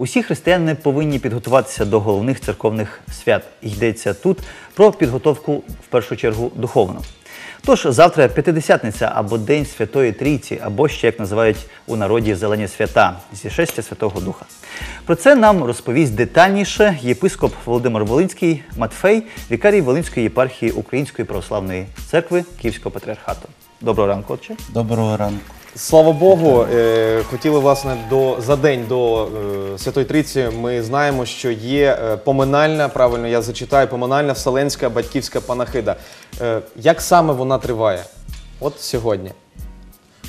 Усі християни повинні підготуватися до головних церковних свят. Йдеться тут про підготовку в першу чергу духовну. Тож завтра п'ятидесятниця або День Святої Трійці, або ще як називають у народі зелені свята зішестя Святого Духа. Про це нам розповість детальніше єпископ Володимир Волинський Матфей, вікарій Волинської єпархії Української православної церкви Київського патріархату. Доброго ранку, отче. Доброго ранку. Слава Богу, е, хотіли власне до за день до е, Святої Трійці. Ми знаємо, що є е, поминальна, правильно я зачитаю, поминальна вселенська батьківська панахида. Е, як саме вона триває? От сьогодні.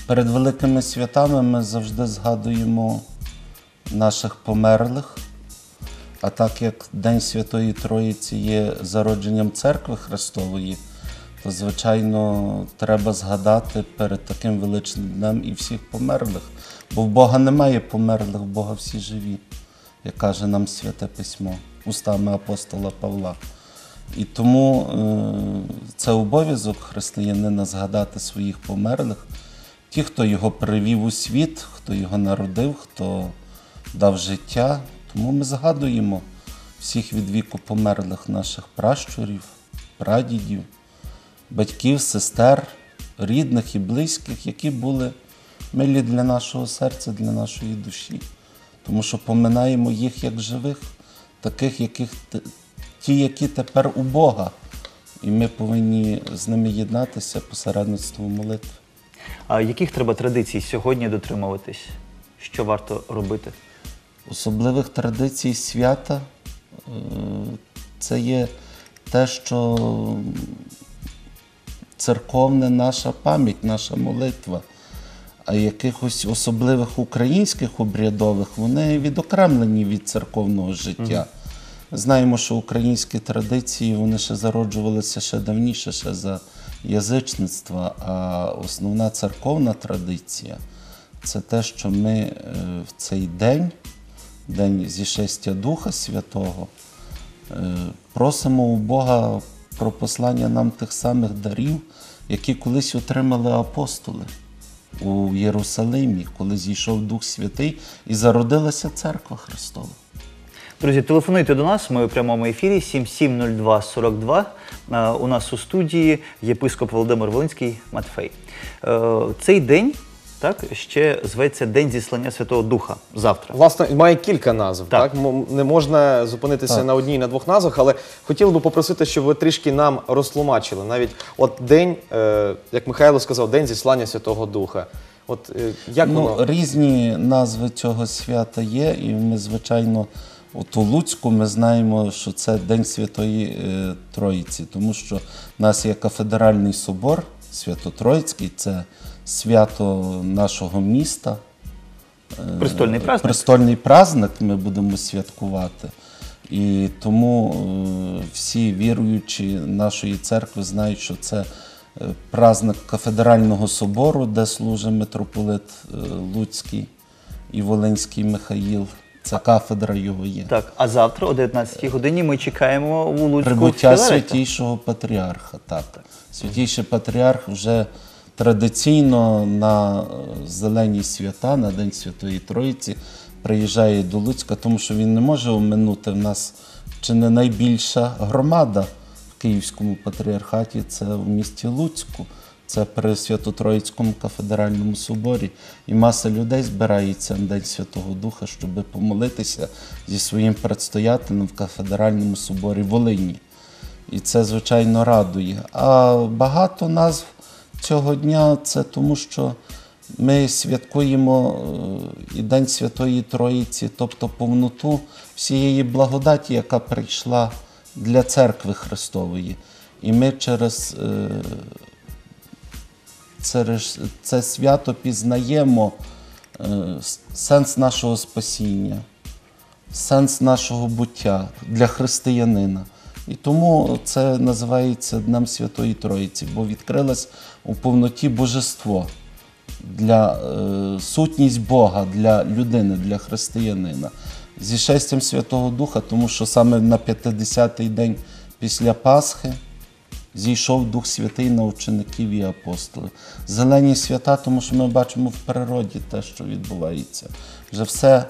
Перед великими святами ми завжди згадуємо наших померлих. А так як День Святої Троїці є зародженням церкви Христової, то, звичайно, треба згадати перед таким величним днем і всіх померлих. Бо в Бога немає померлих, в Бога всі живі, як каже нам Святе Письмо, устами апостола Павла. І тому е, це обов'язок християнина згадати своїх померлих, ті, хто його привів у світ, хто його народив, хто дав життя. Тому ми згадуємо всіх від віку померлих наших пращурів, прадідів, батьків, сестер, рідних і близьких, які були милі для нашого серця, для нашої душі. Тому що поминаємо їх як живих, таких, яких ті, які тепер у Бога. І ми повинні з ними єднатися посередництвом молитви. А яких треба традицій сьогодні дотримуватись? Що варто робити? Особливих традицій свята е, це є те, що церковна наша пам'ять, наша молитва. А якихось особливих українських обрядових вони відокремлені від церковного життя. Знаємо, що українські традиції вони ще зароджувалися ще давніше, ще за язичництва. А основна церковна традиція це те, що ми е, в цей день, день зішестя Духа Святого, е, просимо у Бога про послання нам тих самих дарів, які колись отримали апостоли у Єрусалимі, коли зійшов Дух Святий і зародилася церква Христова. Друзі, телефонуйте до нас. Ми у прямому ефірі 770242. Е, У нас у студії єпископ Володимир Волинський Матфей. Е, Цей день так, ще зветься День зіслання Святого Духа завтра. Власне, має кілька назв. Так. Так, не можна зупинитися Так. на одній, на двох назвах, але хотіли би попросити, щоб ви трішки нам розтлумачили. Навіть от день, е, як Михайло сказав, день зіслання Святого Духа. От е, як ну, воно? Різні назви цього свята є, і ми, звичайно, от у Луцьку ми знаємо, що це День Святої е, Троїці, тому що в нас є кафедральний собор Свято-Троїцький, це свято нашого міста. Е, Престольний праздник. Престольний праздник ми будемо святкувати. І тому е, всі віруючі нашої церкви знають, що це е, праздник кафедрального собору, де служить митрополит Луцький і Волинський Михаїл. Це кафедра його є. Так, а завтра о 19 годині ми чекаємо у Луцьку Прибуття святійшого патріарха. Так. Святійший патріарх вже традиційно на е, зелені свята, на День Святої Троїці, приїжджає до Луцька, тому що він не може оминути в нас чи не найбільша громада в Київському патріархаті, це в місті Луцьку. Це при Свято-Троїцькому кафедральному соборі. І маса людей збирається на День Святого Духа, щоб помолитися зі своїм предстоятелем в кафедральному соборі Волині. І це, звичайно, радує. А багато назв цього дня це тому, що ми святкуємо е, і День Святої Троїці, тобто повноту всієї благодаті, яка прийшла для церкви Христової. І ми через е, через це свято пізнаємо е, сенс нашого спасіння, сенс нашого буття для християнина. І тому це називається Днем Святої Троїці, бо відкрилось у повноті божество для е, сутність Бога для людини, для християнина. Зі шестям Святого Духа, тому що саме на 50-й день після Пасхи зійшов Дух Святий на учеників і апостолів. Зелені свята, тому що ми бачимо в природі те, що відбувається. Вже все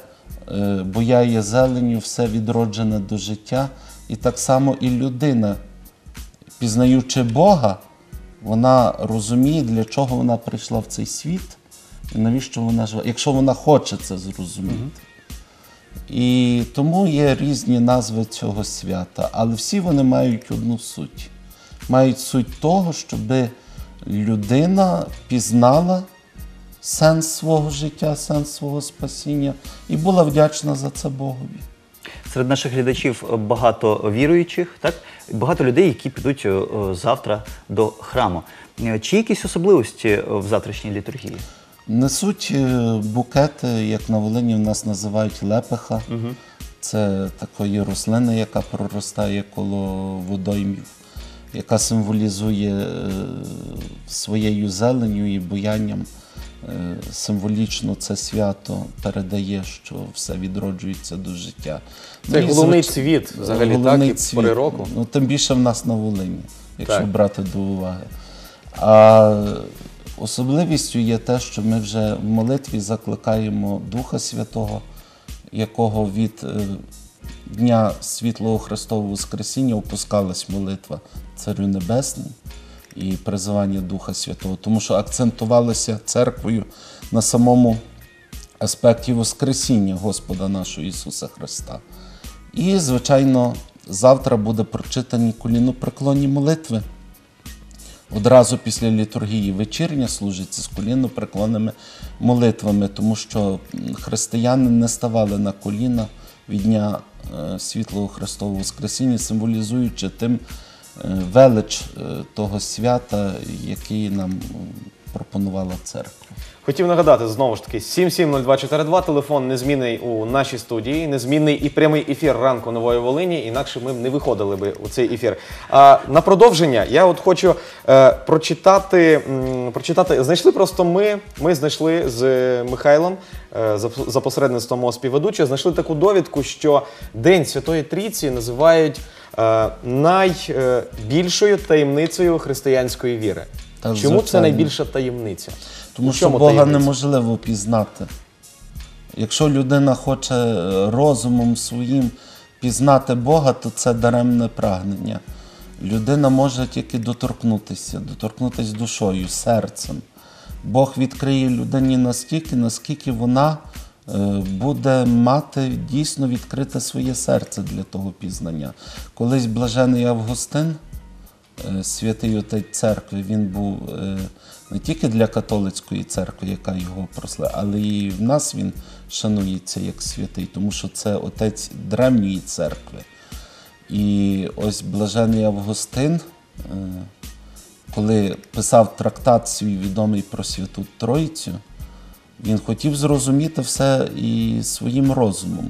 е, буяє зеленю, все відроджене до життя. І так само і людина, пізнаючи Бога, вона розуміє, для чого вона прийшла в цей світ і навіщо вона живе, якщо вона хоче це зрозуміти. І тому є різні назви цього свята, але всі вони мають одну суть. Мають суть того, щоб людина пізнала сенс свого життя, сенс свого спасіння і була вдячна за це Богові. Серед наших глядачів багато віруючих, так? багато людей, які підуть е, завтра до храму. Е, Чи якісь особливості е, в завтрашній літургії? Несуть букети, як на Волині в нас називають лепеха. Це такої рослини, яка проростає коло водоймів, яка символізує своєю зеленю і буянням. Е, Символічно це свято передає, що все відроджується до життя. Це Ну, і головний звич- цвіт, взагалі, так, головний і пори року. Ну, тим більше в нас на Волині, якщо Так. брати до уваги. А особливістю є те, що ми вже в молитві закликаємо Духа Святого, якого від е, Дня Світлого Христового Воскресіння опускалась молитва Царю Небесній і призивання Духа Святого, тому що акцентувалося церквою на самому аспекті Воскресіння Господа нашого Ісуса Христа. І, звичайно, завтра буде прочитані колінопреклонні молитви. Одразу після літургії вечірня служиться з колінопреклонними молитвами, тому що християни не ставали на коліна від Дня е, Світлого Христового Воскресіння, символізуючи тим велич е, того свята, який нам пропонувала церква. Хотів нагадати знову ж таки 770242, телефон незмінний у нашій студії, незмінний і прямий ефір ранку нової Волині. Інакше ми б не виходили би у цей ефір. А на продовження я от хочу е, прочитати, м, прочитати. Знайшли просто ми. Ми знайшли з Михайлом е, за, за посередництвом мого співведучого, знайшли таку довідку, що День Святої Трійці називають е, найбільшою таємницею християнської віри. Та, Чому це найбільша таємниця? Тому що Бога таємниця? неможливо пізнати. Якщо людина хоче е, розумом своїм пізнати Бога, то це даремне прагнення. Людина може тільки доторкнутися, доторкнутися душою, серцем. Бог відкриє людині настільки, наскільки вона е, буде мати дійсно відкрите своє серце для того пізнання. Колись блажений Августин, е, святий отець церкви, він був е, не тільки для католицької церкви, яка його просле, але і в нас він шанується як святий, тому що це отець древньої церкви. І ось блажений Августин, е, коли писав трактат свій відомий про Святу Тройцю, він хотів зрозуміти все і своїм розумом.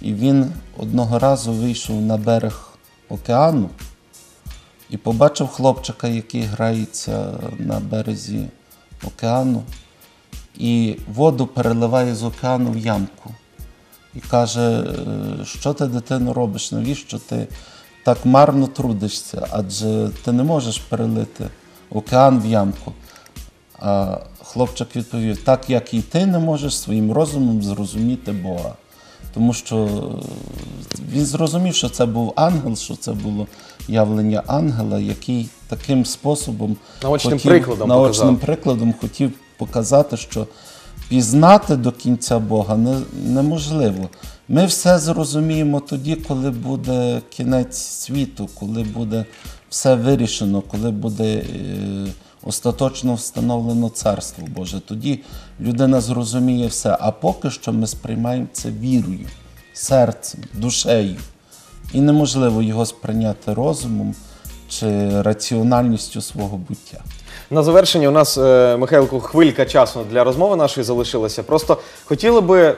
І він одного разу вийшов на берег океану і побачив хлопчика, який грається на березі океану, і воду переливає з океану в ямку. І каже, «Е, що ти, дитино, робиш? Навіщо ти так марно трудишся? Адже ти не можеш перелити океан в ямку. А хлопчик відповів: так як і ти не можеш своїм розумом зрозуміти Бога. Тому що е, він зрозумів, що це був ангел, що це було явлення ангела, який таким способом Наочним прикладом наочним показав. прикладом хотів показати, що пізнати до кінця Бога не, неможливо. Ми все зрозуміємо тоді, коли буде кінець світу, коли буде все вирішено, коли буде е, остаточно встановлено Царство Боже. Тоді людина зрозуміє все. А поки що ми сприймаємо це вірою, серцем, душею. І неможливо його сприйняти розумом чи раціональністю свого буття. На завершення у нас, е, хвилька часу для розмови нашої залишилася. Просто хотіли би е,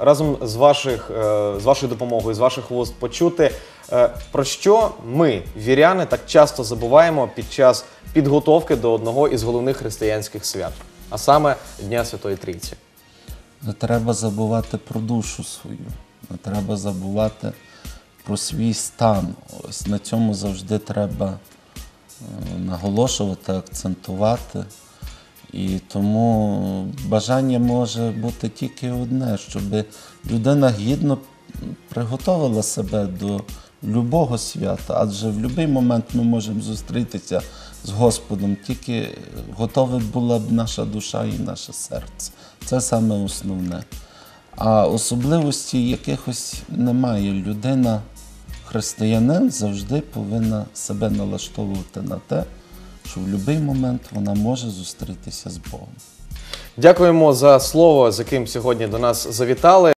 разом з, ваших, е, з вашою допомогою, з ваших вуст почути, е, про що ми, віряни, так часто забуваємо під час підготовки до одного із головних християнських свят, а саме Дня Святої Трійці. Не треба забувати про душу свою, не треба забувати про свій стан. Ось на цьому завжди треба наголошувати, акцентувати. І тому бажання може бути тільки одне, щоб людина гідно приготувала себе до любого свята, адже в будь-який момент ми можемо зустрітися з Господом, тільки готова була б наша душа і наше серце. Це саме основне. А особливості якихось немає. Людина, християнин, завжди повинна себе налаштовувати на те, що в будь-який момент вона може зустрітися з Богом. Дякуємо за слово, з яким сьогодні до нас завітали.